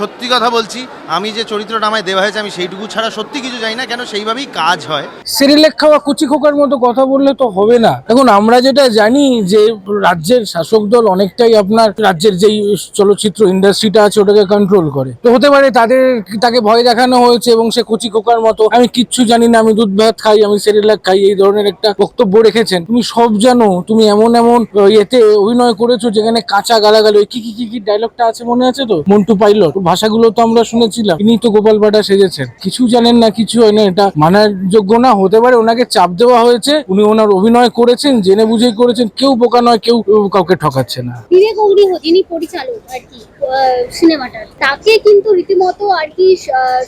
সত্যি কথা বলছি, আমি যে চরিত্রটা আমায় দেওয়া হয়েছে, আমি সেইটুকু ছাড়া সত্যি কিছু জানি না, কেন সেইভাবেই কাজ হয়। সেরিলেক খাওয়া কুচি খোকার মতো কথা বললে তো হবে না। এখন আমরা যেটা জানি যে রাজ্যের শাসক দল অনেকটাই আপনার রাজ্যের যেই চলচ্চিত্র ইন্ডাস্ট্রিটা আছে, ওটাকে কন্ট্রোল করে। তো হতে পারে তাদের, তাকে ভয় দেখানো হয়েছে এবং সে কুচি খোকার মতো, আমি কিচ্ছু জানি না, আমি দুধ ভাত খাই, আমি সেরিলাক খাই, এই ধরনের একটা বক্তব্য রেখেছেন। তুমি সব জানো, তুমি এমন এমন ইয়েতে অভিনয় করেছ যেখানে কাঁচা গালাগালি কি কি কি ডায়লগটা আছে মনে আছে তো? মন্টু পাইলট। ভাষাগুলো তো আমরা শুনেছিলাম। ইনি তো গোপাল পাটা সেজেছেন। কিছু জানেন না কিছু হয় না এটা মানার যোগ্য না হতে পারে ওনাকে চাপ দেওয়া হয়েছে উনি ওনার অভিনয় করেছেন জেনে বুঝেই করেছেন কেউ বোকা নয় কেউ কাউকে ঠকাচ্ছে না। বিবেক যিনি পরিচালক আর কি সিনেমাটার। তাকে কিন্তু রীতিমতো আর কি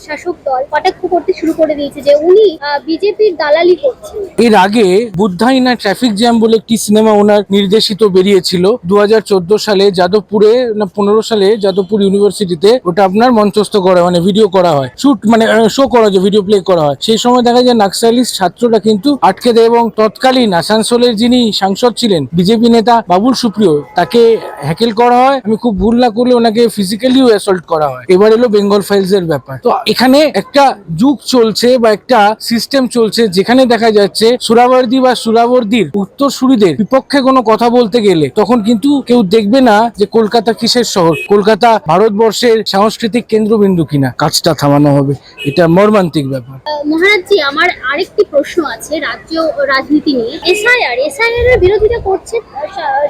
শাসক দল কটাক্ষ করতে শুরু করে দিয়েছে যে উনি বিজেপির দালালি করছেন। এর আগে বুদ্ধাইনা ট্রাফিক জ্যাম বলে একটি সিনেমা ওনার নির্দেশিত বেরিয়েছিল। দু হাজার চোদ্দ সালে যাদবপুরে না পনেরো সালে যাদবপুর ইউনিভার্সিটিতে ওটা আপনার মঞ্চস্থ করা মানে ভিডিও করা হয়। শুট মানে শো করা হয় ভিডিও প্লে করা হয়। সেই সময় দেখা যায় নাক্সালিস্ট ছাত্ররা কিন্তু আটকে দেয় এবং তৎকালীন আসানসোলের যিনি সাংসদ ছিলেন, বিজেপি নেতা বাবুল সুপ্রিয়, তাকে হ্যাকেল করা হয়। আমি খুব ভুল না করলে ওনাকে ফিজিক্যালিও অ্যাসল্ট করা হয়। এবার এলো বেঙ্গল ফাইলস এর ব্যাপার। তো এখানে একটা যুগ চলছে বা একটা সিস্টেম চলছে যেখানে দেখা যাচ্ছে সুরাবর্দি বা সুরাবর্দির উত্তরসূরিদের বিপক্ষে কোনো কথা বলতে গেলে তখন কিন্তু কেউ দেখবে না যে কলকাতা কিসের শহর? কলকাতা ভারতবর্ষের সাংস্কৃতিক কেন্দ্রবিন্দু কিনা? কাজটা থামানো হবে। এটা মর্মান্তিক ব্যাপার। মহারাজজি আমার আরেকটি প্রশ্ন আছে রাজ্য রাজনীতি নিয়ে। এসআইআর এসআইআর এর বিরোধিতা করছে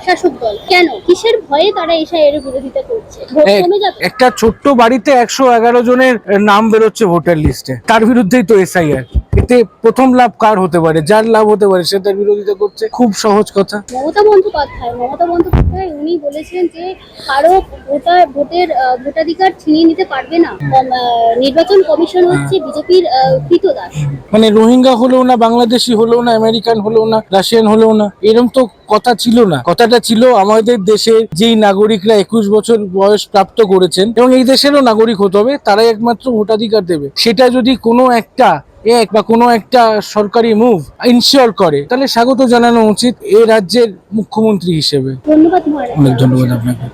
শাসক দল। কেন? কিসের ভয়ে তারা এসআইআর এর বিরোধিতা করছে? একটা ছোট্ট বাড়িতে একশো এগারো জনের নাম বেরোচ্ছে ভোটার লিস্টে। তার বিরুদ্ধেই তো এসআইআর। এতে প্রথম লাভ কার হতে পারে? যার লাভ হতে পারে সে তার বিরোধিতা করছে। খুব সহজ কথা। মমতা বন্দ্যোপাধ্যায় মমতা বন্দ্যোপাধ্যায়। উনি বলেছেন যে কারও ভোটার ভোটের ভোটাধিকার ছিনিয়ে নিতে পারবে না। নির্বাচন কমিশন হচ্ছে বিজেপির কৃতদাস। মানে রোহিঙ্গা হলেও না বাংলাদেশি হলেও না আমেরিকান হলেও না রাশিয়ান হলেও না এরকম তো কথা ছিল না। কথাটা ছিল আমাদের দেশের যেই নাগরিকরা একুশ বছর বয়স প্রাপ্ত করেছেন এবং এই দেশেরও নাগরিক হতে হবে তারাই একমাত্র ভোটাধিকার দেবে। সেটা যদি কোনো একটা এক বা কোনো একটা সরকারি মুভ ইনশিওর করে তাহলে স্বাগত জানানো উচিত এ রাজ্যের মুখ্যমন্ত্রী হিসেবে। ধন্যবাদ অনেক ধন্যবাদ আপনাকে।